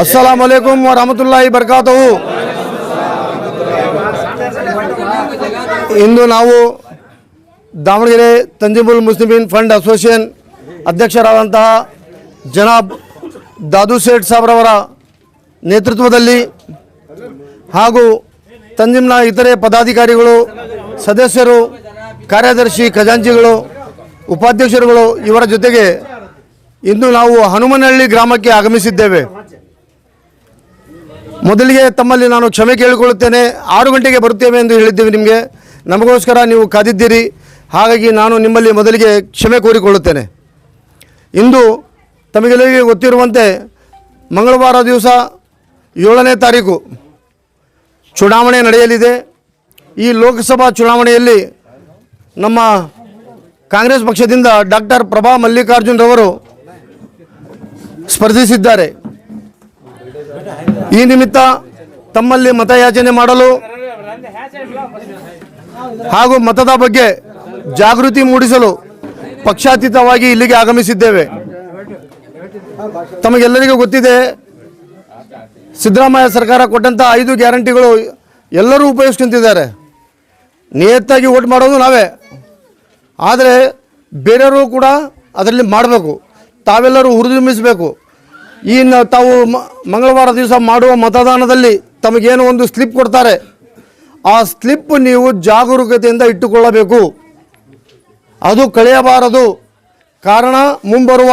ಅಸ್ಸಲಾಂ ವಲೈಕುಮ್ ವರಹಮತುಲ್ಲಾಹಿ ಬರ್ಕಾತವು ಇಂದು ನಾವು ದಾವಣಗೆರೆ ತಂಜಿಮುಲ್ ಮುಸ್ಲಿಮೀನ್ ಫಂಡ್ ಅಸೋಸಿಯೇಷನ್ ಅಧ್ಯಕ್ಷರಾದಂತಹ ಜನಾಬ್ ದಾದು ಸೇಠ್ ಸಾಬ್ರವರ ನೇತೃತ್ವದಲ್ಲಿ ಹಾಗೂ ತಂಜಿಮ್ನ ಇತರೆ ಪದಾಧಿಕಾರಿಗಳು, ಸದಸ್ಯರು, ಕಾರ್ಯದರ್ಶಿ ಖಜಾಂಚಿಗಳು, ಉಪಾಧ್ಯಕ್ಷರುಗಳು ಇವರ ಜೊತೆಗೆ ಇಂದು ನಾವು ಹನುಮನಹಳ್ಳಿ ಗ್ರಾಮಕ್ಕೆ ಆಗಮಿಸಿದ್ದೇವೆ. ಮೊದಲಿಗೆ ತಮ್ಮಲ್ಲಿ ನಾನು ಕ್ಷಮೆ ಕೇಳಿಕೊಳ್ಳುತ್ತೇನೆ. ಆರು ಗಂಟೆಗೆ ಬರುತ್ತೇವೆ ಎಂದು ಹೇಳಿದ್ದೇವೆ ನಿಮಗೆ. ನಮಗೋಸ್ಕರ ನೀವು ಕಾದಿದ್ದೀರಿ. ಹಾಗಾಗಿ ನಾನು ನಿಮ್ಮಲ್ಲಿ ಮೊದಲಿಗೆ ಕ್ಷಮೆ ಕೋರಿಕೊಳ್ಳುತ್ತೇನೆ. ಇಂದು ತಮಗೆಲ್ಲರಿಗೂ ಗೊತ್ತಿರುವಂತೆ ಮಂಗಳವಾರ ದಿವಸ ಏಳನೇ ತಾರೀಕು ಚುನಾವಣೆ ನಡೆಯಲಿದೆ. ಈ ಲೋಕಸಭಾ ಚುನಾವಣೆಯಲ್ಲಿ ನಮ್ಮ ಕಾಂಗ್ರೆಸ್ ಪಕ್ಷದಿಂದ ಡಾಕ್ಟರ್ ಪ್ರಭಾ ಮಲ್ಲಿಕಾರ್ಜುನ್ ರವರು ಸ್ಪರ್ಧಿಸಿದ್ದಾರೆ. ಈ ನಿಮಿತ್ತ ತಮ್ಮಲ್ಲಿ ಮತಯಾಚನೆ ಮಾಡಲು ಹಾಗೂ ಮತದ ಬಗ್ಗೆ ಜಾಗೃತಿ ಮೂಡಿಸಲು ಪಕ್ಷಾತೀತವಾಗಿ ಇಲ್ಲಿಗೆ ಆಗಮಿಸಿದ್ದೇವೆ. ತಮಗೆಲ್ಲರಿಗೂ ಗೊತ್ತಿದೆ, ಸಿದ್ದರಾಮಯ್ಯ ಸರ್ಕಾರ ಕೊಟ್ಟಂಥ ಐದು ಗ್ಯಾರಂಟಿಗಳು ಎಲ್ಲರೂ ಉಪಯೋಗಿಸ್ಕೊಂತಿದ್ದಾರೆ ನಿಯತ್ತಾಗಿ ಓಟ್ ಮಾಡೋದು ನಾವೇ. ಆದರೆ ಬೇರೆಯವರು ಕೂಡ ಅದರಲ್ಲಿ ಮಾಡಬೇಕು. ತಾವೆಲ್ಲರೂ ಹುರಿದುಂಬಿಸಬೇಕು. ಈ ನ- ತಾವು ಮಂಗಳವಾರ ದಿವಸ ಮಾಡುವ ಮತದಾನದಲ್ಲಿ ತಮಗೇನು ಒಂದು ಸ್ಲಿಪ್ ಕೊಡ್ತಾರೆ. ಆ ಸ್ಲಿಪ್ ನೀವು ಜಾಗರೂಕತೆಯಿಂದ ಇಟ್ಟುಕೊಳ್ಳಬೇಕು. ಅದು ಕಳೆಯಬಾರದು. ಕಾರಣ ಮುಂಬರುವ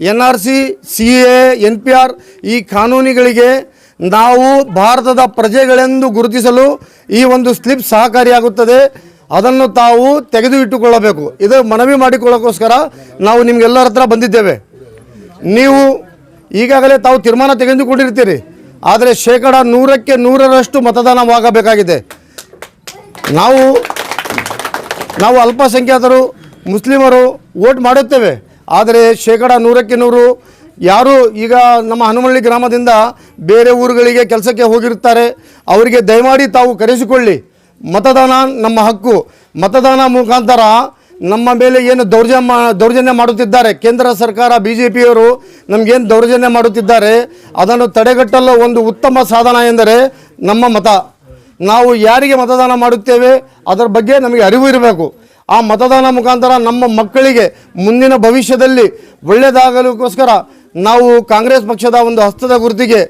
N R C C A, N P R ಈ ಕಾನೂನುಗಳಿಗೆ ನಾವು ಭಾರತದ ಪ್ರಜೆಗಳೆಂದು ಗುರುತಿಸಲು ಈ ಒಂದು ಸ್ಲಿಪ್ ಸಹಕಾರಿಯಾಗುತ್ತದೆ. ಅದನ್ನು ತಾವು ತೆಗೆದು ಇಟ್ಟುಕೊಳ್ಳಬೇಕು. ಇದು ಮನವಿ ಮಾಡಿಕೊಳ್ಳೋಕ್ಕೋಸ್ಕರ ನಾವು ನಿಮಗೆಲ್ಲರ ಹತ್ರ ಬಂದಿದ್ದೇವೆ. ನೀವು ಈಗಾಗಲೇ ತಾವು ತೀರ್ಮಾನ ತೆಗೆದುಕೊಂಡಿರ್ತೀರಿ. ಆದರೆ ಶೇಕಡ ನೂರಕ್ಕೆ ನೂರರಷ್ಟು ಮತದಾನವಾಗಬೇಕಾಗಿದೆ. ನಾವು ನಾವು ಅಲ್ಪಸಂಖ್ಯಾತರು, ಮುಸ್ಲಿಮರು ವೋಟ್ ಮಾಡುತ್ತೇವೆ. ಆದರೆ ಶೇಕಡ ನೂರಕ್ಕೆ ನೂರು ಯಾರು ಈಗ ನಮ್ಮ ಹನುಮಳ್ಳಿ ಗ್ರಾಮದಿಂದ ಬೇರೆ ಊರುಗಳಿಗೆ ಕೆಲಸಕ್ಕೆ ಹೋಗಿರ್ತಾರೆ ಅವರಿಗೆ ದಯಮಾಡಿ ತಾವು ಕರೆಸಿಕೊಳ್ಳಿ. ಮತದಾನ ನಮ್ಮ ಹಕ್ಕು. ಮತದಾನ ಮುಖಾಂತರ ನಮ್ಮ ಮೇಲೆ ಏನು ದೌರ್ಜನ್ಯ ದೌರ್ಜನ್ಯ ಮಾಡುತ್ತಿದ್ದಾರೆ? ಕೇಂದ್ರ ಸರ್ಕಾರ ಬಿ ಜೆ ಪಿಯವರು ನಮಗೇನು ದೌರ್ಜನ್ಯ ಮಾಡುತ್ತಿದ್ದಾರೆ? ಅದನ್ನು ತಡೆಗಟ್ಟಲು ಒಂದು ಉತ್ತಮ ಸಾಧನ ಎಂದರೆ ನಮ್ಮ ಮತ. ನಾವು ಯಾರಿಗೆ ಮತದಾನ ಮಾಡುತ್ತೇವೆ? ಅದರ ಬಗ್ಗೆ ನಮಗೆ ಅರಿವು ಇರಬೇಕು. ಆ ಮತದಾನ ಮುಖಾಂತರ ನಮ್ಮ ಮಕ್ಕಳಿಗೆ ಮುಂದಿನ ಭವಿಷ್ಯದಲ್ಲಿ ಒಳ್ಳೆಯದಾಗಲಿಕ್ಕೋಸ್ಕರ ನಾವು ಕಾಂಗ್ರೆಸ್ ಪಕ್ಷದ ಒಂದು ಹಸ್ತದ ಗುರುತಿಗೆ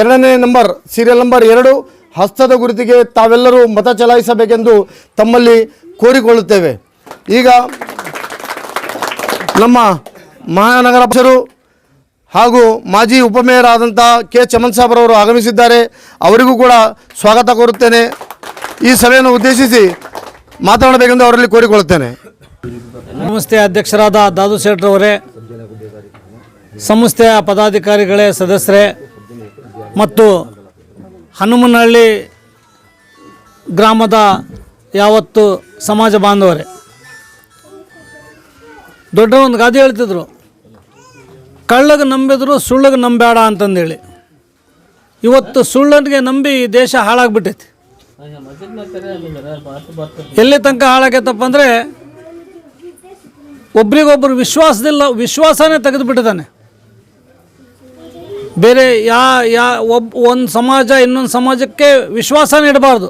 ಎರಡನೇ ನಂಬರ್, ಸೀರಿಯಲ್ ನಂಬರ್ ಎರಡು ಹಸ್ತದ ಗುರುತಿಗೆ ತಾವೆಲ್ಲರೂ ಮತ ಚಲಾಯಿಸಬೇಕೆಂದು ತಮ್ಮಲ್ಲಿ ಕೋರಿಕೊಳ್ಳುತ್ತೇವೆ. ಈಗ ನಮ್ಮ ಮಹಾನಗರ ಪಕ್ಷರು ಹಾಗೂ ಮಾಜಿ ಉಪಮೇಯರ್ ಆದಂಥ ಕೆ. ಚಮನ್ ಸಾಬ್ರವರು ಆಗಮಿಸಿದ್ದಾರೆ. ಅವರಿಗೂ ಕೂಡ ಸ್ವಾಗತ ಕೋರುತ್ತೇನೆ. ಈ ಸಭೆಯನ್ನು ಉದ್ದೇಶಿಸಿ ಮಾತನಾಡಬೇಕೆಂದು ಅವರಲ್ಲಿ ಕೋರಿಕೊಳ್ಳುತ್ತೇನೆ. ಸಂಸ್ಥೆಯ ಅಧ್ಯಕ್ಷರಾದ ದಾದು ಶೆಟ್ರವರೇ ಸಂಸ್ಥೆಯ ಪದಾಧಿಕಾರಿಗಳೇ, ಸದಸ್ಯರೇ ಮತ್ತು ಹನುಮನಹಳ್ಳಿ ಗ್ರಾಮದ ಯಾವತ್ತು ಸಮಾಜ ಬಾಂಧವರೇ ದೊಡ್ಡ ಒಂದು ಗಾದೆ ಹೇಳ್ತಿದ್ರು. ಕಳ್ಳಗೆ ನಂಬಿದ್ರು, ಸುಳ್ಳಗೆ ನಂಬೇಡ ಅಂತಂದೇಳಿ. ಇವತ್ತು ಸುಳ್ಳನಿಗೆ ನಂಬಿ ಈ ದೇಶ ಹಾಳಾಗ್ಬಿಟ್ಟೈತಿ. ಎಲ್ಲಿ ತನಕ ಹಾಳಾಗೈತಪ್ಪ ಅಂದರೆ ಒಬ್ರಿಗೊಬ್ರು ವಿಶ್ವಾಸದಿಲ್ಲ, ವಿಶ್ವಾಸನೇ ತೆಗೆದುಬಿಟ್ಟಿದ್ದಾನೆ. ಬೇರೆ ಯಾ ಯಾ, ಒಬ್, ಒಂದು ಸಮಾಜ ಇನ್ನೊಂದು ಸಮಾಜಕ್ಕೆ ವಿಶ್ವಾಸನೇ ಇಡಬಾರ್ದು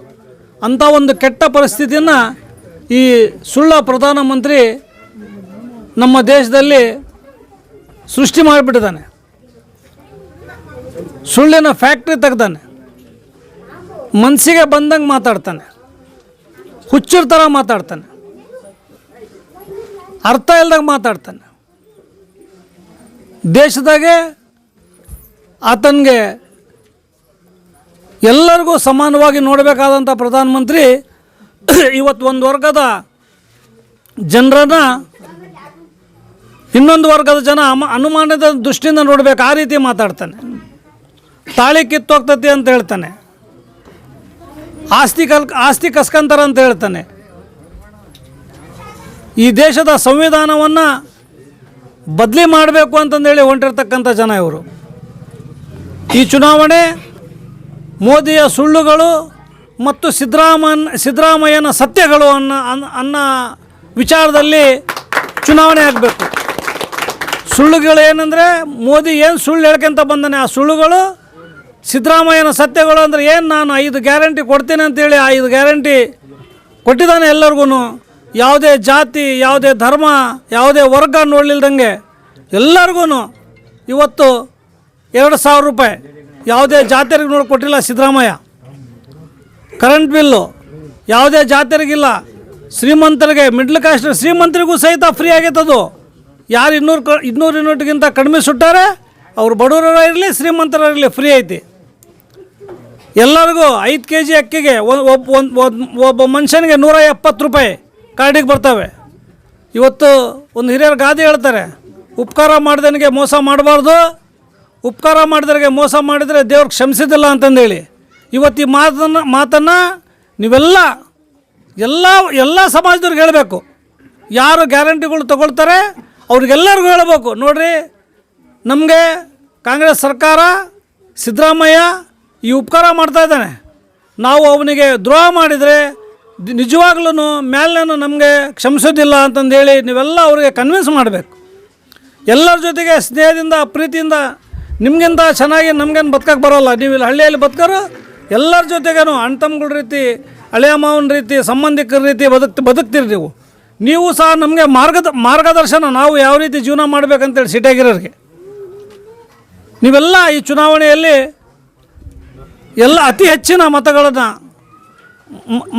ಅಂಥ ಒಂದು ಕೆಟ್ಟ ಪರಿಸ್ಥಿತಿಯನ್ನು ಈ ಸುಳ್ಳ ಪ್ರಧಾನಮಂತ್ರಿ ನಮ್ಮ ದೇಶದಲ್ಲಿ ಸೃಷ್ಟಿ ಮಾಡಿಬಿಟ್ಟಿದ್ದಾನೆ. ಸುಳ್ಳಿನ ಫ್ಯಾಕ್ಟ್ರಿ ತೆಗ್ದಾನೆ. ಮನಸ್ಸಿಗೆ ಬಂದಂಗೆ ಮಾತಾಡ್ತಾನೆ. ಹುಚ್ಚರ ಥರ ಮಾತಾಡ್ತಾನೆ. ಅರ್ಥ ಇಲ್ದಾಗ ಮಾತಾಡ್ತಾನೆ. ದೇಶದಾಗೆ ಆತನಿಗೆ ಎಲ್ಲರಿಗೂ ಸಮಾನವಾಗಿ ನೋಡಬೇಕಾದಂಥ ಪ್ರಧಾನಮಂತ್ರಿ ಇವತ್ತು ಒಂದು ವರ್ಗದ ಜನರನ್ನು ಇನ್ನೊಂದು ವರ್ಗದ ಜನ ಅನುಮಾನದ ದೃಷ್ಟಿಯಿಂದ ನೋಡ್ಬೇಕು, ಆ ರೀತಿ ಮಾತಾಡ್ತಾನೆ. ತಾಳಿ ಕಿತ್ತೋಗ್ತತಿ ಅಂತ ಹೇಳ್ತಾನೆ. ಆಸ್ತಿ ಕಲ್ ಆಸ್ತಿ ಕಸ್ಕಂತಾರ ಅಂತ ಹೇಳ್ತಾನೆ. ಈ ದೇಶದ ಸಂವಿಧಾನವನ್ನು ಬದಲಿ ಮಾಡಬೇಕು ಅಂತಂದೇಳಿ ಹೊಂಟಿರ್ತಕ್ಕಂಥ ಜನ ಇವರು. ಈ ಚುನಾವಣೆ ಮೋದಿಯ ಸುಳ್ಳುಗಳು ಮತ್ತು ಸಿದ್ದರಾಮನ್, ಸಿದ್ದರಾಮಯ್ಯನ ಸತ್ಯಗಳು ಅನ್ನ ಅನ್ನೋ ವಿಚಾರದಲ್ಲಿ ಚುನಾವಣೆ ಆಗಬೇಕು. ಸುಳ್ಳುಗಳು ಏನಂದರೆ ಮೋದಿ ಏನು ಸುಳ್ಳು ಹೇಳ್ಕೊಂತ ಬಂದಾನೆ? ಆ ಸುಳ್ಳುಗಳು ಸಿದ್ದರಾಮಯ್ಯನ ಸತ್ಯಗಳು ಅಂದರೆ ಏನು ನಾನು ಐದು ಗ್ಯಾರಂಟಿ ಕೊಡ್ತೀನಿ ಅಂತೇಳಿ ಐದು ಗ್ಯಾರಂಟಿ ಕೊಟ್ಟಿದ್ದಾನೆ ಎಲ್ಲರಿಗೂ ಯಾವುದೇ ಜಾತಿ, ಯಾವುದೇ ಧರ್ಮ, ಯಾವುದೇ ವರ್ಗ ನೋಡಲಿಲ್ದಂಗೆ ಎಲ್ಲರಿಗೂ ಇವತ್ತು ಎರಡು ಸಾವಿರ ರೂಪಾಯಿ ಯಾವುದೇ ಜಾತಿಯರಿಗೆ ನೋಡಿ ಕೊಟ್ಟಿಲ್ಲ ಸಿದ್ದರಾಮಯ್ಯ. ಕರೆಂಟ್ ಬಿಲ್ಲು ಯಾವುದೇ ಜಾತಿಯರಿಗಿಲ್ಲ. ಶ್ರೀಮಂತರಿಗೆ ಮಿಡ್ಲ್ ಕಾಸ್ಟ್ ಶ್ರೀಮಂತರಿಗೂ ಸಹಿತ ಫ್ರೀ ಆಗೈತದು ಯಾರು ಇನ್ನೂರು ಕ ಇನ್ನೂರು ಯೂನಿಟ್ಗಿಂತ ಕಡಿಮೆ ಸುಟ್ಟಾರೆ, ಅವ್ರು ಬಡವರ ಇರಲಿ ಶ್ರೀಮಂತರಿರಲಿ ಫ್ರೀ ಐತಿ. ಎಲ್ಲರಿಗೂ ಐದು ಕೆ ಜಿ ಅಕ್ಕಿಗೆ ಒಬ್ಬ ಒಂದು ಒಬ್ಬ ಮನುಷ್ಯನಿಗೆ ನೂರ ಎಪ್ಪತ್ತು ರೂಪಾಯಿ ಕಾರ್ಡಿಗೆ ಬರ್ತವೆ. ಇವತ್ತು ಒಂದು ಹಿರಿಯರು ಗಾದೆ ಹೇಳ್ತಾರೆ, ಉಪಕಾರ ಮಾಡಿದನಿಗೆ ಮೋಸ ಮಾಡಬಾರ್ದು, ಉಪಕಾರ ಮಾಡಿದವರಿಗೆ ಮೋಸ ಮಾಡಿದರೆ ದೇವ್ರು ಕ್ಷಮಿಸಿದಿಲ್ಲ ಅಂತಂದೇಳಿ. ಇವತ್ತು ಈ ಮಾತನ್ನು ಮಾತನ್ನು ನೀವೆಲ್ಲ, ಎಲ್ಲ ಎಲ್ಲ ಸಮಾಜದವ್ರಿಗೆ ಹೇಳಬೇಕು. ಯಾರು ಗ್ಯಾರಂಟಿಗಳು ತಗೊಳ್ತಾರೆ ಅವ್ರಿಗೆಲ್ಲರಿಗೂ ಹೇಳಬೇಕು. ನೋಡ್ರಿ, ನಮಗೆ ಕಾಂಗ್ರೆಸ್ ಸರ್ಕಾರ ಸಿದ್ದರಾಮಯ್ಯ ಈ ಉಪಕಾರ ಮಾಡ್ತಾ ಇದ್ದಾನೆ. ನಾವು ಅವನಿಗೆ ದ್ರೋಹ ಮಾಡಿದರೆ ನಿಜವಾಗ್ಲೂ ಮೇಲೇನು ನಮಗೆ ಕ್ಷಮಿಸೋದಿಲ್ಲ ಅಂತಂದೇಳಿ ನೀವೆಲ್ಲ ಅವರಿಗೆ ಕನ್ವಿನ್ಸ್ ಮಾಡಬೇಕು. ಎಲ್ಲರ ಜೊತೆಗೆ ಸ್ನೇಹದಿಂದ, ಪ್ರೀತಿಯಿಂದ ನಿಮಗಿಂತ ಚೆನ್ನಾಗಿ ನಮಗೇನು ಬದುಕಕ್ಕೆ ಬರೋಲ್ಲ. ನೀವು ಇಲ್ಲಿ ಹಳ್ಳಿಯಲ್ಲಿ ಬದುಕೋರು, ಎಲ್ಲರ ಜೊತೆಗೇನು ಅಣ್ಣ ತಮ್ಮಗಳ ರೀತಿ, ಹಳೆಯ ಮಾವನ ರೀತಿ, ಸಂಬಂಧಿಕರ ರೀತಿ ಬದುಕ್ ಬದುಕ್ತೀರಿ ನೀವು. ನೀವು ಸಹ ನಮಗೆ ಮಾರ್ಗದ, ಮಾರ್ಗದರ್ಶನ ನಾವು ಯಾವ ರೀತಿ ಜೀವನ ಮಾಡಬೇಕಂತೇಳಿ ಸಿಟಿಯಾಗಿರೋರಿಗೆ. ನೀವೆಲ್ಲ ಈ ಚುನಾವಣೆಯಲ್ಲಿ ಎಲ್ಲ ಅತಿ ಹೆಚ್ಚಿನ ಮತಗಳನ್ನು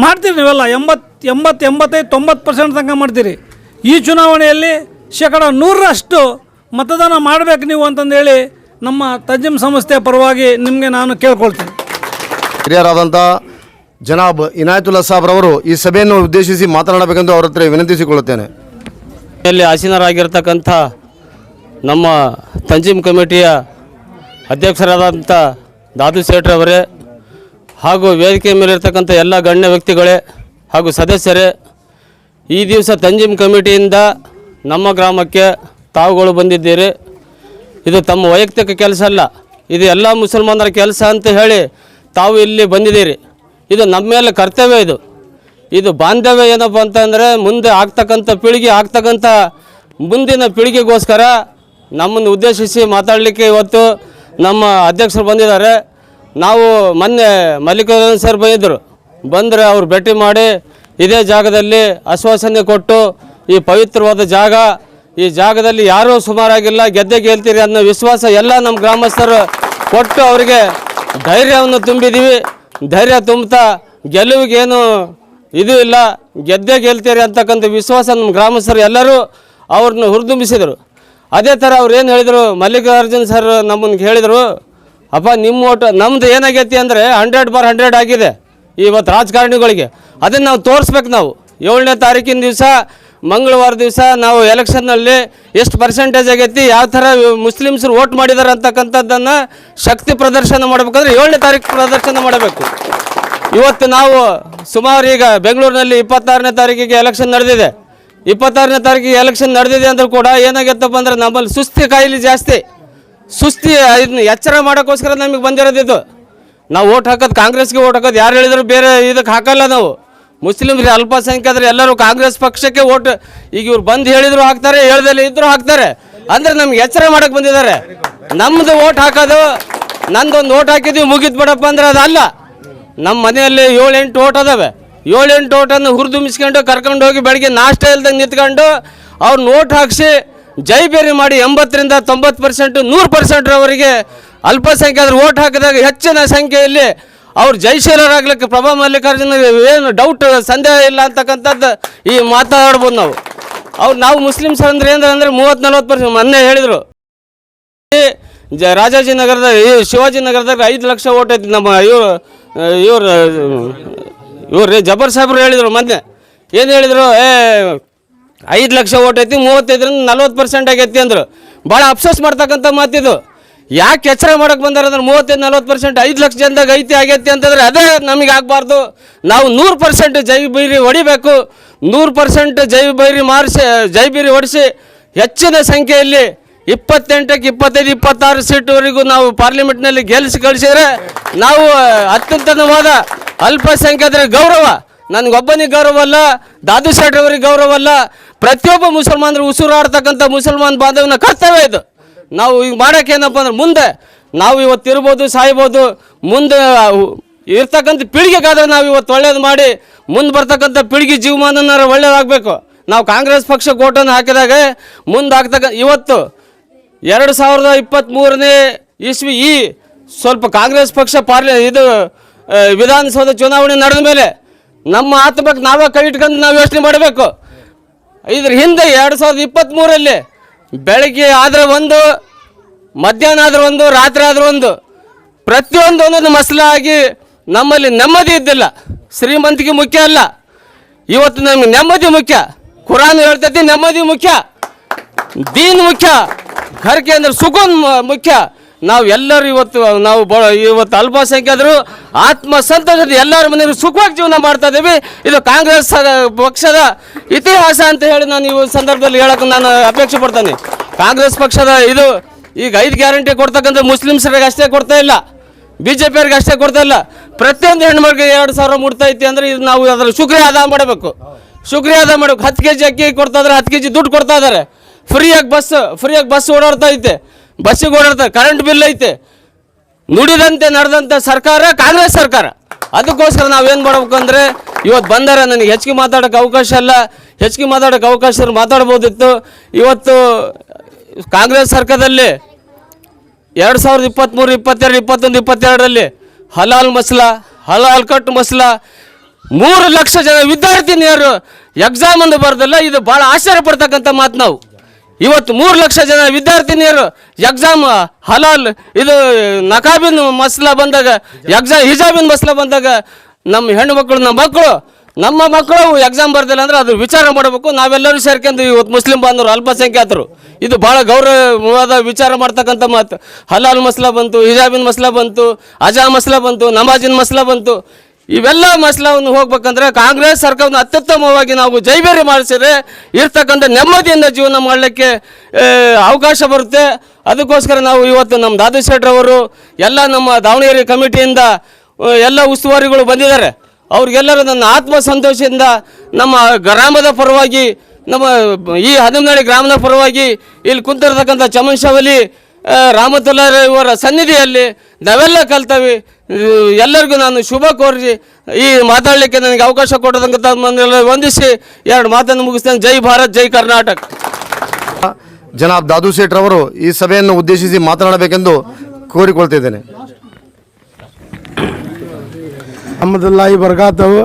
ಮಾಡ್ತೀರಿ ನೀವೆಲ್ಲ ಎಂಬತ್ತು ಎಂಬತ್ತು ಎಂಬತ್ತೈದು, ತೊಂಬತ್ತು ಪರ್ಸೆಂಟ್ ತನಕ ಮಾಡ್ತೀರಿ. ಈ ಚುನಾವಣೆಯಲ್ಲಿ ಶೇಕಡ ನೂರರಷ್ಟು ಮತದಾನ ಮಾಡಬೇಕು ನೀವು ಅಂತಂದೇಳಿ ನಮ್ಮ ತಜ್ಜಿಮ್ ಸಂಸ್ಥೆಯ ಪರವಾಗಿ ನಿಮಗೆ ನಾನು ಕೇಳ್ಕೊಳ್ತೀನಿ. ಹಿರಿಯರಾದಂಥ ಜನಾಬ್ ಇನಾಯತುಲ್ಲಾ ಸಾಬ್ರವರು ಈ ಸಭೆಯನ್ನು ಉದ್ದೇಶಿಸಿ ಮಾತನಾಡಬೇಕೆಂದು ಅವರ ಹತ್ರ ವಿನಂತಿಸಿಕೊಳ್ಳುತ್ತೇನೆ. ಇಲ್ಲಿ ಆಸೀನರಾಗಿರ್ತಕ್ಕಂಥ ನಮ್ಮ ತಂಜೀಮ್ ಕಮಿಟಿಯ ಅಧ್ಯಕ್ಷರಾದಂಥ ದಾದು ಸೇಠ್ರವರೇ ಹಾಗೂ ವೇದಿಕೆ ಮೇಲಿರ್ತಕ್ಕಂಥ ಎಲ್ಲ ಗಣ್ಯ ವ್ಯಕ್ತಿಗಳೇ ಹಾಗೂ ಸದಸ್ಯರೇ, ಈ ದಿವಸ ತಂಜೀಮ್ ಕಮಿಟಿಯಿಂದ ನಮ್ಮ ಗ್ರಾಮಕ್ಕೆ ತಾವುಗಳು ಬಂದಿದ್ದೀರಿ. ಇದು ತಮ್ಮ ವೈಯಕ್ತಿಕ ಕೆಲಸ ಅಲ್ಲ, ಇದು ಎಲ್ಲ ಮುಸಲ್ಮಾನರ ಕೆಲಸ ಅಂತ ಹೇಳಿ ತಾವು ಇಲ್ಲಿ ಬಂದಿದ್ದೀರಿ. ಇದು ನಮ್ಮ ಮೇಲೆ ಕರ್ತವ್ಯ ಇದು. ಇದು ಬಾಂಧವ್ಯ ಏನಪ್ಪ ಅಂತಂದರೆ ಮುಂದೆ ಆಗ್ತಕ್ಕಂಥ ಪೀಳಿಗೆ ಆಗ್ತಕ್ಕಂಥ ಮುಂದಿನ ಪೀಳಿಗೆಗೋಸ್ಕರ ನಮ್ಮನ್ನು ಉದ್ದೇಶಿಸಿ ಮಾತಾಡಲಿಕ್ಕೆ ಇವತ್ತು ನಮ್ಮ ಅಧ್ಯಕ್ಷರು ಬಂದಿದ್ದಾರೆ. ನಾವು ಮೊನ್ನೆ ಮಲ್ಲಿಕಾರ್ಜುನ ಸರ್ ಬಂದಿದ್ದರು. ಬಂದರೆ ಅವ್ರು ಭೇಟಿ ಮಾಡಿ ಇದೇ ಜಾಗದಲ್ಲಿ ಆಶ್ವಾಸನೆ ಕೊಟ್ಟು ಈ ಪವಿತ್ರವಾದ ಜಾಗ, ಈ ಜಾಗದಲ್ಲಿ ಯಾರೂ ಸುಮಾರಾಗಿಲ್ಲ, ಗೆದ್ದೆ ಗೆಲ್ತೀರಿ ಅನ್ನೋ ವಿಶ್ವಾಸ ಎಲ್ಲ ನಮ್ಮ ಗ್ರಾಮಸ್ಥರು ಕೊಟ್ಟು ಅವರಿಗೆ ಧೈರ್ಯವನ್ನು ತುಂಬಿದ್ದೀವಿ. ಧೈರ್ಯ ತುಂಬುತ್ತಾ ಗೆಲುವಿಗೇನು ಇದು ಇಲ್ಲ, ಗೆದ್ದೆ ಗೆಲ್ತೀರಿ ಅಂತಕ್ಕಂಥ ವಿಶ್ವಾಸ ನಮ್ಮ ಗ್ರಾಮಸ್ಥರು ಎಲ್ಲರೂ ಅವ್ರನ್ನ ಹುರಿದುಂಬಿಸಿದರು. ಅದೇ ಥರ ಅವ್ರು ಏನು ಹೇಳಿದರು, ಮಲ್ಲಿಕಾರ್ಜುನ್ ಸರ್ ನಮ್ಮನ್ನು ಹೇಳಿದರು, ಅಪ್ಪ ನಿಮ್ಮ ಓಟ, ನಮ್ದು ಏನಾಗೈತಿ ಅಂದರೆ ಹಂಡ್ರೆಡ್ ಬಾರ್ ಹಂಡ್ರೆಡ್ ಆಗಿದೆ ಇವತ್ತು ರಾಜಕಾರಣಿಗಳಿಗೆ. ಅದನ್ನು ನಾವು ತೋರಿಸ್ಬೇಕು ನಾವು. ಏಳನೇ ತಾರೀಕಿನ ದಿವಸ ಮಂಗಳವಾರ ದಿವಸ ನಾವು ಎಲೆಕ್ಷನ್ನಲ್ಲಿ ಎಷ್ಟು ಪರ್ಸೆಂಟೇಜ್ ಆಗೈತಿ, ಯಾವ ಥರ ಮುಸ್ಲಿಮ್ಸರು ವೋಟ್ ಮಾಡಿದ್ದಾರೆ ಅಂತಕ್ಕಂಥದ್ದನ್ನು ಶಕ್ತಿ ಪ್ರದರ್ಶನ ಮಾಡಬೇಕಂದ್ರೆ ಏಳನೇ ತಾರೀಕು ಪ್ರದರ್ಶನ ಮಾಡಬೇಕು. ಇವತ್ತು ನಾವು ಸುಮಾರು ಈಗ ಬೆಂಗಳೂರಿನಲ್ಲಿ ಇಪ್ಪತ್ತಾರನೇ ತಾರೀಕಿಗೆ ಎಲೆಕ್ಷನ್ ನಡೆದಿದೆ. ಇಪ್ಪತ್ತಾರನೇ ತಾರೀಕಿಗೆ ಎಲೆಕ್ಷನ್ ನಡೆದಿದೆ ಅಂದರೂ ಕೂಡ ಏನಾಗೈತಪ್ಪ ಅಂದ್ರೆ ನಮ್ಮಲ್ಲಿ ಸುಸ್ತಿ ಕಾಯಿಲೆ ಜಾಸ್ತಿ. ಸುಸ್ತಿ ಇದನ್ನ ಎಚ್ಚರ ಮಾಡೋಕ್ಕೋಸ್ಕರ ನಮಗೆ ಬಂದಿರೋದಿದ್ದು ನಾವು ಓಟ್ ಹಾಕೋದು, ಕಾಂಗ್ರೆಸ್ಗೆ ಓಟ್ ಹಾಕೋದು, ಯಾರು ಹೇಳಿದ್ರು ಬೇರೆ ಇದಕ್ಕೆ ಹಾಕಲ್ಲ ನಾವು. ಮುಸ್ಲಿಮ್ಸ್ ಅಲ್ಪಸಂಖ್ಯಾತರು ಎಲ್ಲರೂ ಕಾಂಗ್ರೆಸ್ ಪಕ್ಷಕ್ಕೆ ಓಟ್, ಈಗ ಇವ್ರು ಬಂದು ಹೇಳಿದ್ರು ಹಾಕ್ತಾರೆ, ಹೇಳ್ದಲ್ಲಿ ಇದ್ರು ಹಾಕ್ತಾರೆ. ಅಂದ್ರೆ ನಮ್ಗೆ ಎಚ್ಚರ ಮಾಡಕ್ಕೆ ಬಂದಿದ್ದಾರೆ. ನಮ್ಮದು ಓಟ್ ಹಾಕೋದು, ನಂದೊಂದು ಓಟ್ ಹಾಕಿದ್ವಿ ಮುಗಿದ್ ಬಿಡಪ್ಪ ಅಂದ್ರೆ ಅದಲ್ಲ ನಮ್ಮ ಮನೆಯಲ್ಲಿ ಏಳೆಂಟು ಓಟ್ ಅದಾವೆ. ಏಳೆಂಟು ಓಟನ್ನು ಹುರಿದುಂಬಿಸ್ಕೊಂಡು ಕರ್ಕೊಂಡು ಹೋಗಿ ಬೆಳಗ್ಗೆ ನಾಷ್ಟ ಇಲ್ದಂಗೆ ನಿಂತ್ಕೊಂಡು ಅವ್ರು ನೋಟ್ ಹಾಕಿಸಿ ಜೈಬೇರಿ ಮಾಡಿ ಎಂಬತ್ತರಿಂದ ತೊಂಬತ್ತು ಪರ್ಸೆಂಟು ನೂರು ಪರ್ಸೆಂಟ್ರವರೆಗೆ ಅಲ್ಪಸಂಖ್ಯಾತರು ಓಟ್ ಹಾಕಿದಾಗ ಹೆಚ್ಚಿನ ಸಂಖ್ಯೆಯಲ್ಲಿ ಅವ್ರು ಜೈಶೀಲರಾಗ್ಲಿಕ್ಕೆ ಪ್ರಭಾ ಮಲ್ಲಿಕಾರ್ಜುನ ಏನು ಡೌಟ್ ಸಂದೇಹ ಇಲ್ಲ ಅಂತಕ್ಕಂಥದ್ದು ಈ ಮಾತಾಡ್ಬೋದು ನಾವು. ಅವ್ರು ನಾವು ಮುಸ್ಲಿಮ್ಸ್ ಅಂದ್ರೆ ಏನಂದ್ರೆ ಮೂವತ್ತು ನಲ್ವತ್ತು ಪರ್ಸೆಂಟ್ ಮೊನ್ನೆ ಹೇಳಿದರು. ಜ ರಾಜಾಜಿನಗರದ ಶಿವಾಜಿನಗರದಾಗ ಐದು ಲಕ್ಷ ಓಟ್ ಐತಿ ನಮ್ಮ ಇವರು ಇವರು, ಇವ್ರು ಜಬರ್ ಸಾಹೇಬ್ರು ಹೇಳಿದರು ಮೊನ್ನೆ. ಏನು ಹೇಳಿದರು? ಏ, ಐದು ಲಕ್ಷ ಓಟ್ ಐತಿ, ಮೂವತ್ತೈದರಿಂದ ನಲ್ವತ್ತು ಪರ್ಸೆಂಟ್ ಆಗೈತಿ ಅಂದರು. ಭಾಳ ಅಫ್ಸೋಸ್ ಮಾಡ್ತಕ್ಕಂಥ ಮಾತಿದು. ಯಾಕೆ ಎಚ್ಚರ ಮಾಡೋಕೆ ಬಂದಾರ ಅಂದ್ರೆ ಮೂವತ್ತೈದು, ನಲ್ವತ್ತು ಪರ್ಸೆಂಟ್ ಐದು ಲಕ್ಷ ಜನದಾಗ ಐತಿ, ಆಗೈತಿ ಅಂತಂದ್ರೆ ಅದೇ ನಮಗೆ ಆಗಬಾರ್ದು. ನಾವು ನೂರು ಪರ್ಸೆಂಟ್ ಜೈವಿ ಬೈರಿ ಹೊಡಿಬೇಕು. ನೂರು ಪರ್ಸೆಂಟ್ ಜೈವಿ ಬೈರಿ ಮಾರಿಸಿ, ಜೈ ಬೀರಿ ಹೊಡಿಸಿ ಹೆಚ್ಚಿನ ಸಂಖ್ಯೆಯಲ್ಲಿ ಇಪ್ಪತ್ತೆಂಟಕ್ಕೆ ಇಪ್ಪತ್ತೈದು, ಇಪ್ಪತ್ತಾರು ಸೀಟ್ವರೆಗೂ ನಾವು ಪಾರ್ಲಿಮೆಂಟ್ನಲ್ಲಿ ಗೆಲ್ಲಿಸಿ ಕಳಿಸಿದ್ರೆ ನಾವು ಅತ್ಯುತ್ತಮವಾದ ಅಲ್ಪಸಂಖ್ಯಾತರ ಗೌರವ. ನನಗೊಬ್ಬನಿಗೆ ಗೌರವ ಅಲ್ಲ ದಾದು ಶೆಟ್ರವರಿಗೆ ಗೌರವ ಅಲ್ಲ, ಪ್ರತಿಯೊಬ್ಬ ಮುಸಲ್ಮಾನರು ಉಸಿರಾಡ್ತಕ್ಕಂಥ ಮುಸಲ್ಮಾನ್ ಬಾಂಧವನ ಕರ್ತವ್ಯ ಇದು. ನಾವು ಈಗ ಮಾಡೋಕ್ಕೇನಪ್ಪ ಅಂದ್ರೆ ಮುಂದೆ ನಾವು ಇವತ್ತು ಇರ್ಬೋದು, ಸಾಯ್ಬೋದು, ಮುಂದೆ ಇರ್ತಕ್ಕಂಥ ಪೀಳಿಗೆಗಾದ್ರೆ ನಾವು ಇವತ್ತು ಒಳ್ಳೇದು ಮಾಡಿ ಮುಂದೆ ಬರ್ತಕ್ಕಂಥ ಪೀಳಿಗೆ ಜೀವಮಾನನಾರ ಒಳ್ಳೇದಾಗಬೇಕು. ನಾವು ಕಾಂಗ್ರೆಸ್ ಪಕ್ಷ ಕೋಟನ್ನು ಹಾಕಿದಾಗ ಮುಂದೆ ಆಗ್ತಕ್ಕ, ಇವತ್ತು ಎರಡು ಸಾವಿರದ ಇಪ್ಪತ್ತ್ಮೂರನೇ ಇಸ್ವಿ ಈ ಸ್ವಲ್ಪ ಕಾಂಗ್ರೆಸ್ ಪಕ್ಷ ಪಾರ್ಲಿ, ಇದು ವಿಧಾನಸೌಧ ಚುನಾವಣೆ ನಡೆದ ಮೇಲೆ ನಮ್ಮ ಆತ್ಮಕ್ಕೆ ನಾವೇ ಕೈ ಇಟ್ಕೊಂಡು ನಾವು ಯೋಚನೆ ಮಾಡಬೇಕು. ಇದ್ರ ಹಿಂದೆ ಎರಡು ಸಾವಿರದ ಇಪ್ಪತ್ತ್ಮೂರಲ್ಲಿ ಬೆಳಗ್ಗೆ ಆದ್ರೆ ಒಂದು, ಮಧ್ಯಾಹ್ನ ಆದ್ರೆ ಒಂದು, ರಾತ್ರಿ ಆದ್ರೆ ಒಂದು ಪ್ರತಿಯೊಂದು ಒಂದೊಂದು ಮಸಲೆ ಆಗಿ ನಮ್ಮಲ್ಲಿ ನೆಮ್ಮದಿ ಇದ್ದಿಲ್ಲ. ಶ್ರೀಮಂತಿಕೆ ಮುಖ್ಯ ಅಲ್ಲ. ಇವತ್ತು ನಮಗೆ ನೆಮ್ಮದಿ ಮುಖ್ಯ. ಕುರಾನ್ ಹೇಳ್ತೈತಿ ನೆಮ್ಮದಿ ಮುಖ್ಯ. ದೀನ್ ಮುಖ್ಯ. ಘರ್ಕೆ ಅಂದ್ರೆ ಸುಕೂನ್ ಮುಖ್ಯ. ನಾವು ಎಲ್ಲರೂ ಇವತ್ತು, ನಾವು ಇವತ್ತು ಅಲ್ಪಸಂಖ್ಯಾತರು ಆತ್ಮ ಸಂತೋಷದ ಎಲ್ಲರ ಮನೆಯವರು ಸುಖವಾಗಿ ಜೀವನ ಮಾಡ್ತಾ ಇದ್ದೀವಿ. ಇದು ಕಾಂಗ್ರೆಸ್ ಪಕ್ಷದ ಇತಿಹಾಸ ಅಂತ ಹೇಳಿ ನಾನು ಈ ಸಂದರ್ಭದಲ್ಲಿ ಹೇಳೋಕೆ ನಾನು ಅಪೇಕ್ಷೆ ಪಡ್ತೇನೆ. ಕಾಂಗ್ರೆಸ್ ಪಕ್ಷದ ಇದು ಈಗ ಐದು ಗ್ಯಾರಂಟಿ ಕೊಡ್ತಕ್ಕಂಥ ಮುಸ್ಲಿಮ್ಸರಿಗೆ ಅಷ್ಟೇ ಕೊಡ್ತಾ ಇಲ್ಲ. ಬಿ ಜೆ ಅಷ್ಟೇ ಕೊಡ್ತಾ ಇಲ್ಲ. ಪ್ರತಿಯೊಂದು ಹೆಣ್ಮಗಳಿಗೆ ಎರಡು ಸಾವಿರ ಮುಟ್ತಾ ಐತಿ ಅಂದ್ರೆ ಇದು ನಾವು ಅದರ ಶುಕ್ರಿಯ ಅದ ಮಾಡಬೇಕು. ಶುಕ್ರಿಯ ಆದಾಯ ಮಾಡಬೇಕು. ಹತ್ತು ಕೆ ಜಿ ಅಕ್ಕಿ ಕೊಡ್ತಾ ಇದ್ರೆ ಹತ್ತು ಕೆ ಜಿ ದುಡ್ಡು ಕೊಡ್ತಾ ಇದ್ದಾರೆ. ಫ್ರೀಯಾಗಿ ಬಸ್ ಫ್ರೀಯಾಗಿ ಬಸ್ ಓಡಾಡ್ತಾ ಐತೆ. ಬಸ್ಸಿಗೆ ಓಡಾಡ್ತಾರೆ ಕರೆಂಟ್ ಬಿಲ್ ಐತೆ. ನುಡಿದಂತೆ ನಡೆದಂಥ ಸರ್ಕಾರ ಕಾಂಗ್ರೆಸ್ ಸರ್ಕಾರ. ಅದಕ್ಕೋಸ್ಕರ ನಾವೇನು ಮಾಡ್ಬೇಕು ಅಂದರೆ ಇವತ್ತು ಬಂದರೆ, ನನಗೆ ಹೆಚ್ಚಿಗೆ ಮಾತಾಡೋಕೆ ಅವಕಾಶ ಇಲ್ಲ ಹೆಚ್ಚಿಗೆ ಮಾತಾಡೋಕೆ ಅವಕಾಶ ಮಾತಾಡ್ಬೋದಿತ್ತು. ಇವತ್ತು ಕಾಂಗ್ರೆಸ್ ಸರ್ಕಾರದಲ್ಲಿ ಎರಡು ಸಾವಿರದ ಇಪ್ಪತ್ತ್ಮೂರು ಇಪ್ಪತ್ತೆರಡು, ಇಪ್ಪತ್ತೊಂದು, ಇಪ್ಪತ್ತೆರಡರಲ್ಲಿ ಹಲಾಲ್ ಮಸ್ಲಾ, ಹಲಾಲ್ ಕಟ್ ಮಸ್ಲಾ, ಮೂರು ಲಕ್ಷ ಜನ ವಿದ್ಯಾರ್ಥಿನಿಯರು ಎಕ್ಸಾಮ್ ಅನ್ನು ಬರ್ದಲ್ಲ, ಇದು ಭಾಳ ಆಶ್ಚರ್ಯ ಪಡ್ತಕ್ಕಂಥ ಮಾತು ನಾವು. ಇವತ್ತು ಮೂರು ಲಕ್ಷ ಜನ ವಿದ್ಯಾರ್ಥಿನಿಯರು ಎಕ್ಸಾಮ್ ಹಲಾಲ್, ಇದು ನಕಾಬಿನ ಮಸಲ ಬಂದಾಗ ಎಕ್ಸಾಮ್ ಹಿಜಾಬಿನ ಮಸಲ ಬಂದಾಗ ನಮ್ಮ ಹೆಣ್ಣು ಮಕ್ಕಳು, ನಮ್ಮ ಮಕ್ಕಳು ನಮ್ಮ ಮಕ್ಕಳು ಎಕ್ಸಾಮ್ ಬರ್ದಿಲ್ಲ ಅಂದ್ರೆ ಅದು ವಿಚಾರ ಮಾಡಬೇಕು. ನಾವೆಲ್ಲರೂ ಸೇರ್ಕೊಂಡು ಇವತ್ತು ಮುಸ್ಲಿಂ ಬಾಂಧವರು ಅಲ್ಪಸಂಖ್ಯಾತರು. ಇದು ಭಾಳ ಗೌರವವಾದ ವಿಚಾರ ಮಾಡ್ತಕ್ಕಂಥ ಮಾತು. ಹಲಾಲ್ ಮಸಲ ಬಂತು, ಹಿಜಾಬಿನ ಮಸಲ ಬಂತು, ಅಜಾ ಮಸಲ ಬಂತು, ನಮಾಜಿನ ಮಸಲ ಬಂತು. ಇವೆಲ್ಲ ಮಸಲವನ್ನು ಹೋಗ್ಬೇಕಂದ್ರೆ ಕಾಂಗ್ರೆಸ್ ಸರ್ಕಾರವನ್ನು ಅತ್ಯುತ್ತಮವಾಗಿ ನಾವು ಜೈಬೇರಿ ಮಾಡಿಸಿದ್ರೆ ಇರ್ತಕ್ಕಂಥ ನೆಮ್ಮದಿಯಿಂದ ಜೀವನ ಮಾಡಲಿಕ್ಕೆ ಅವಕಾಶ ಬರುತ್ತೆ. ಅದಕ್ಕೋಸ್ಕರ ನಾವು ಇವತ್ತು ನಮ್ಮ ದಾದು ಶೆಟ್ರವರು ಎಲ್ಲ ನಮ್ಮ ದಾವಣಗೆರೆ ಕಮಿಟಿಯಿಂದ ಎಲ್ಲ ಉಸ್ತುವಾರಿಗಳು ಬಂದಿದ್ದಾರೆ. ಅವ್ರಿಗೆಲ್ಲರೂ ನನ್ನ ಆತ್ಮ ಸಂತೋಷದಿಂದ ನಮ್ಮ ಗ್ರಾಮದ ಪರವಾಗಿ, ನಮ್ಮ ಈ ಹದಿನಾಡಿ ಗ್ರಾಮದ ಪರವಾಗಿ ಇಲ್ಲಿ ಕುಂತಿರ್ತಕ್ಕಂಥ ಚಮನ್ ಶವಲಿ ರಾಮತುಲ್ಲಾರ ಇವರ ಸನ್ನಿಧಿಯಲ್ಲಿ ನಾವೆಲ್ಲ ಕಲ್ತವಿ. ಎಲ್ಲರಿಗೂ ನಾನು ಶುಭ ಕೋರಿ ಈ ಮಾತಾಡಲಿಕ್ಕೆ ನನಗೆ ಅವಕಾಶ ಕೊಡೋದಂತ ವಂದಿಸಿ ಎರಡು ಮಾತನ್ನು ಮುಗಿಸ್ತೇನೆ. ಜೈ ಭಾರತ್ ಜೈ ಕರ್ನಾಟಕ. ಜನಾಬ್ ದಾದು ಅವರು ಈ ಸಭೆಯನ್ನು ಉದ್ದೇಶಿಸಿ ಮಾತನಾಡಬೇಕೆಂದು ಕೋರಿಕೊಳ್ತಿದ್ದೇನೆ. ಅಹಮದುಲ್ಲಾಹಿ ಬರ್ಗಾತವು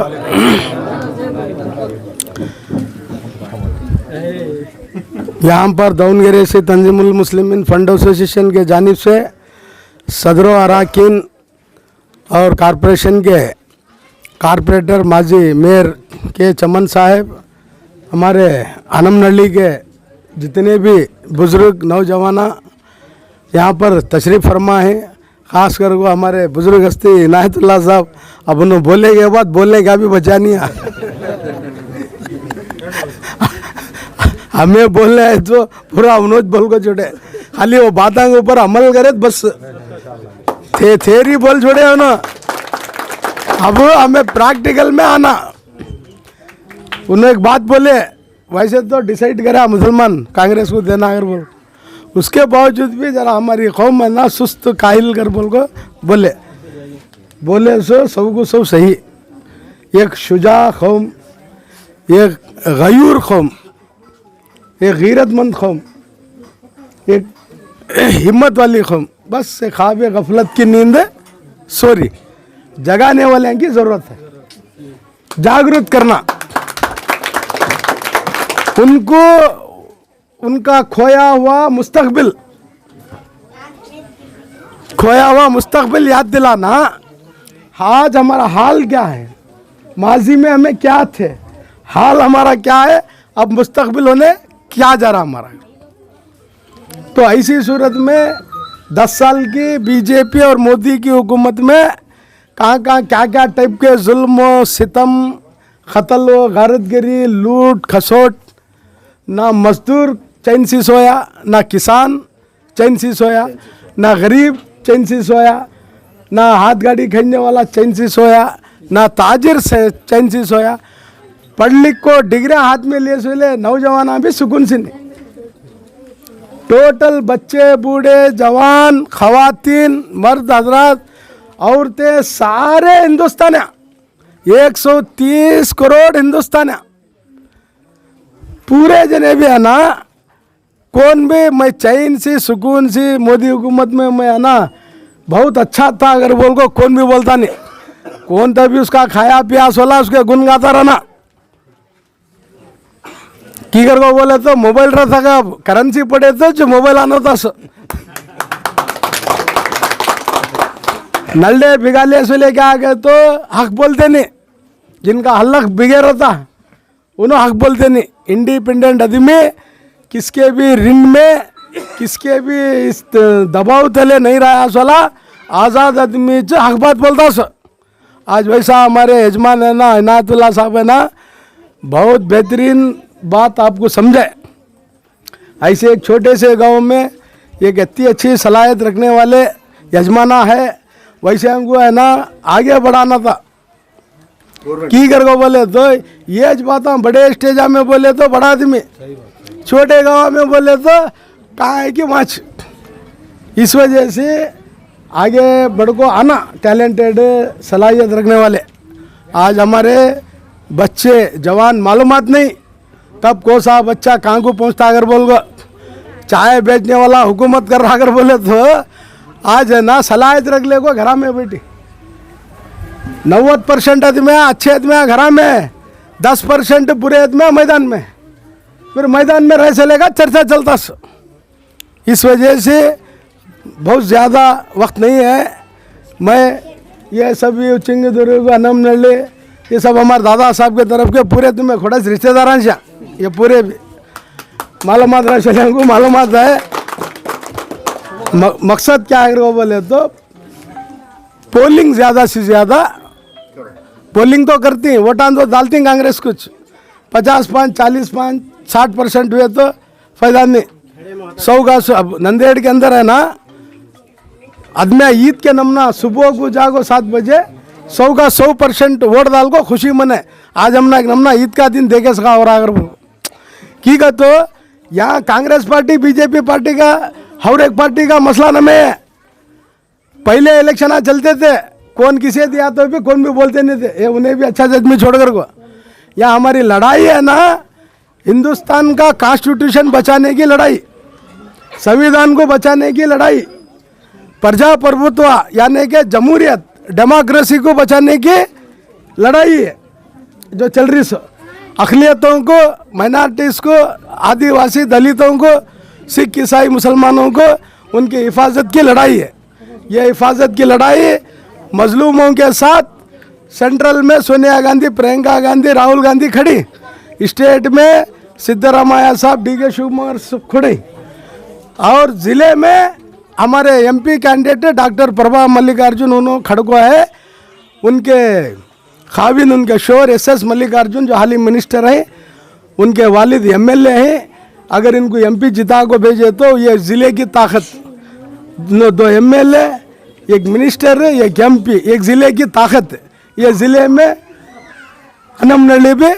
यहाँ पर दाउनगरे से तंजीमुल मुस्लिमीन फंड एसोसिएशन के जानिब से सदर अरकान और कॉरपोरेशन के कारपोरेटर माजी मेयर के चमन साहब, हमारे आनमनहल्ली के जितने भी बुज़ुर्ग नौजवान यहाँ पर तशरीफ़ फरमा है, ख़ास कर वो हमारे बुज़ुर्ग हस्ती इनायतुल्ला साहब, अब उन्होंने बोले के बाद बोलने का भी बचा नहीं हमें बोलने है तो पूरा उन्होंने बोल को छोड़े। खाली वो बातों के ऊपर अमल करे तो बस। थे, थेरी बोल छोड़े हो ना। अब हमें प्रैक्टिकल में आना। उन्होंने एक बात बोले, वैसे तो डिसाइड करा मुसलमान, कांग्रेस को देना अगर बोल। उसके बावजूद भी जरा हमारी कौम है ना सुस्त काहिल कर बोल को बोले। बोले सो सबको सब सही। एक शुजा कौम, एक गयूर कौम। एक गीरतमंद कौम एक हिम्मत वाली कौम बस से ख्वाब गफलत की नींद सोरी जगाने वाले की ज़रूरत है। जागरूक करना। उनको, उनका खोया हुआ मुस्तकबिल, खोया हुआ मुस्तकबिल याद दिलाना। आज हमारा हाल क्या है? माजी में हमें क्या थे? हाल हमारा क्या है? अब मुस्तकबिल होने क्या जा रहा हमारा? तो ऐसी सूरत में दस साल की बीजेपी और मोदी की हुकूमत में कहाँ कहाँ क्या क्या टाइप के जुल्म, सितम कत्ल व गारतगिरी लूट, खसोट, ना मजदूर, चैन से सोया, ना किसान, चैन से सोया, ना गरीब, चैन से सोया, ना हाथ गाड़ी खरीदने वाला, चैन से सोया, ना ताजिर से चैन से सोया पढ़ लिख को डिग्रियाँ हाथ में लिए सोले, नौजवान भी सुकून से नहीं। टोटल बच्चे, बूढ़े, जवान, खवातीन, मर्द, हजरात, औरतें, सारे हिंदुस्तान 130 करोड़ हिंदुस्तान पूरे जने भी है ना, कौन भी मैं चैन से, सुकून से, मोदी हुकूमत में मैं है ना, बहुत अच्छा था, अगर बोल को कौन भी बोलता नहीं। कौन तभी उसका खाया पिया सोला, उसके गुन गाता रहना। की कर बोलायचं बोले तो मोबाईल रहता का करन्सी पडे तो मोबाईल आणत असं? नल्ले बिगाले असले क्या गए हक बोलते नहीं जिनका हल्लक बिगेर होता उन्होंने हक बोलते नहीं इंडिपेंडेंट आदमी किसके भी ऋण में किसके भी इस दबाव तले नहीं रहा सोला आज़ाद आदमी च हक बात बोलता सो। आज वैसा हमारे यजमान है ना इनायतुल्ला साहब है ना बहुत बेहतरीन बात आपको समझे ऐसे एक छोटे से गाँव में एक इतनी अच्छी सलाहियत रखने वाले यजमाना है, वैसे हमको है ना, आगे बढ़ाना था। की कर को बोले तो ये बात हम बड़े स्टेजा में बोले तो बड़ा आदमी, छोटे गाँव में बोले तो कहाँ है कि माछ? इस वजह से आगे बढ़ को आना टैलेंटेड सलाहियत रखने वाले। आज हमारे बच्चे, जवान, मालूमात नहीं। तब को सा बच्चा कहाँ को पहुँचता अगर बोल चाय बेचने वाला हुकूमत कर रहा अगर बोले तो आज है ना सलाहियत रख ले को घर में बेटी। नव्वद परसेंट आदमी अच्छे आदमी घरा में, दस परसेंट बुरे आदमी मैदान में। फिर मैदान में रह चलेगा, चर्चा चलता इस वजह से बहुत ज़्यादा वक्त नहीं है। मैं ये सभी चिंग दुर्ग अनम नल्ले ये सब हमारे दादा साहब के तरफ़ के पूरे तुम्हें खोड़ा रिश्तेदार ये पूरे मालूम को मालूमात है। मकसद क्या है, वो बोले तो पोलिंग ज़्यादा से ज़्यादा पोलिंग तो करती हैं वोटान तो डालती हैं कांग्रेस कुछ। पचास पाँच, चालीस पाँच, साठ परसेंट हुए तो फ़ायदा नहीं। सौ का अब नंदेड़ के अंदर है ना, आदमी ईद के नमना, सुबह को जागो सात बजे सौ का सौ परसेंट वोट डाल को खुशी मने। आज हमने नमना ईद का दिन देखे सका और अगर की का तो यहाँ कांग्रेस पार्टी, बीजेपी पार्टी का, हर एक पार्टी का मसला न में है पहले इलेक्शन चलते थे, कौन किसे दिया तो भी, कौन भी बोलते नहीं थे। ये उन्हें भी अच्छा से आदमी छोड़कर को। यहाँ हमारी लड़ाई है ना, हिंदुस्तान का कॉन्स्टिट्यूशन बचाने की लड़ाई, संविधान को बचाने की लड़ाई, प्रजाप्रभुत्व, यानी कि जमहूरियत डेमोक्रेसी को बचाने की लड़ाई है, जो चल रही सो अखिलियतों को माइनॉरिटीज़ को, आदिवासी दलितों को, सिख, ईसाई, मुसलमानों को उनकी हिफाजत की लड़ाई है। ये हिफाजत की लड़ाई मजलूमों के साथ सेंट्रल में सोनिया गांधी, प्रियंका गांधी, राहुल गांधी खड़ी। स्टेट में सिद्धरामैया साहब, डी के शिवकुमार खड़े। और ज़िले में हमारे MP candidate doctor Prabha Mallikarjun उन्होंने खड़को है। उनके खाविन उनके शोर एस एस मल्लिकार्जुन, जो हाल ही मिनिस्टर हैं उनके वालिद एमएलए हैं। अगर इनको एमपी जिता को भेजे तो ये ज़िले की ताकत दो एमएलए एक मिनिस्टर एक एमपी एक ज़िले की ताकत। है। ये ज़िले में अनम नली भी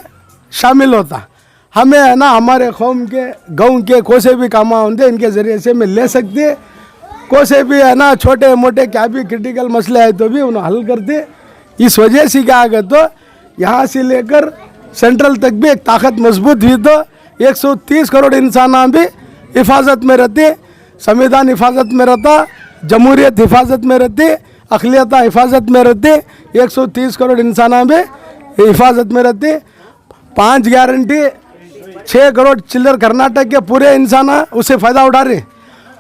शामिल होता। हमें है ना, हमारे कौम के, गाँव के कोसे भी काम होंगे इनके ज़रिए से मैं ले सकती कोसे भी है ना, छोटे मोटे क्या भी क्रिटिकल मसले है तो भी उन्हें हल करते इस वजह से क्या आगे तो यहाँ से लेकर सेंट्रल तक भी एक ताकत मज़बूत हुई तो 130 करोड़ इंसान भी हिफाजत में रहते, संविधान हिफाजत में रहता, जमहूरियत हिफाजत में रहती, अखिलियत हिफाजत में रहती 130 करोड़ इंसान भी हिफाजत में रहती। पाँच गारंटी छः करोड़ चिल्लर कर्नाटक के पूरे इंसान उससे फ़ायदा उठा रहे।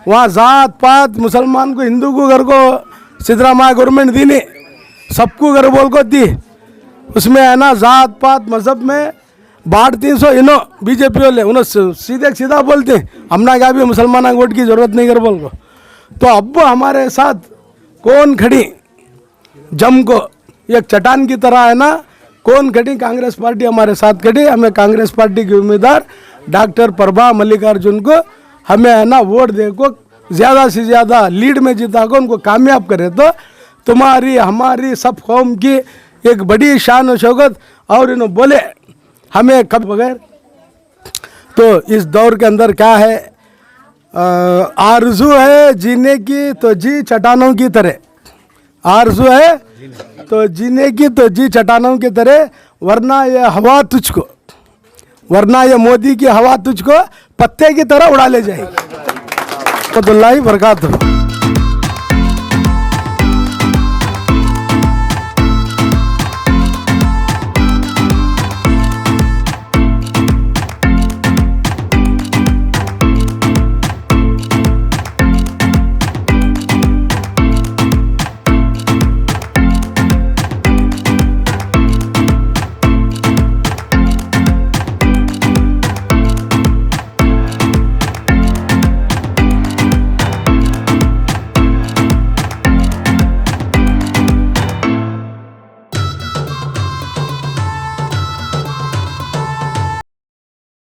वहाँ जात पात मुसलमान को, हिंदू को, घर को सिद्धरामैया गवर्नमेंट दी नहीं। सबको घर बोल को दी। उसमें है ना, जात पात मज़हब में बाढ़ तीन सौ इनो बीजेपी वाले, उन्हें सीधे सीधा बोलते, हमने क्या भी मुसलमान वोट की ज़रूरत नहीं कर बोल को। तो अब हमारे साथ कौन खड़ी? जम को। एक चट्टान की तरह है ना, कौन खड़ी? कांग्रेस पार्टी हमारे साथ खड़ी। हमें कांग्रेस पार्टी की उम्मीदवार डॉक्टर प्रभा मल्लिकार्जुन को हमें है ना, वोट दे को ज़्यादा से ज़्यादा लीड में जिता को उनको कामयाब करे। तो तुम्हारी, हमारी सब कौम की एक बड़ी शान शौकत और इन्होंने बोले, हमें कब बगैर। तो इस दौर के अंदर क्या है? आरज़ू है जीने की तो जी चट्टानों की तरह। आरज़ू है तो जीने की तो जी चट्टानों की तरह, वरना यह हवा तुझको। वरना ये मोदी की हवा तुझको पत्ते की तरह उड़ा ले जाएगी। तो बरकात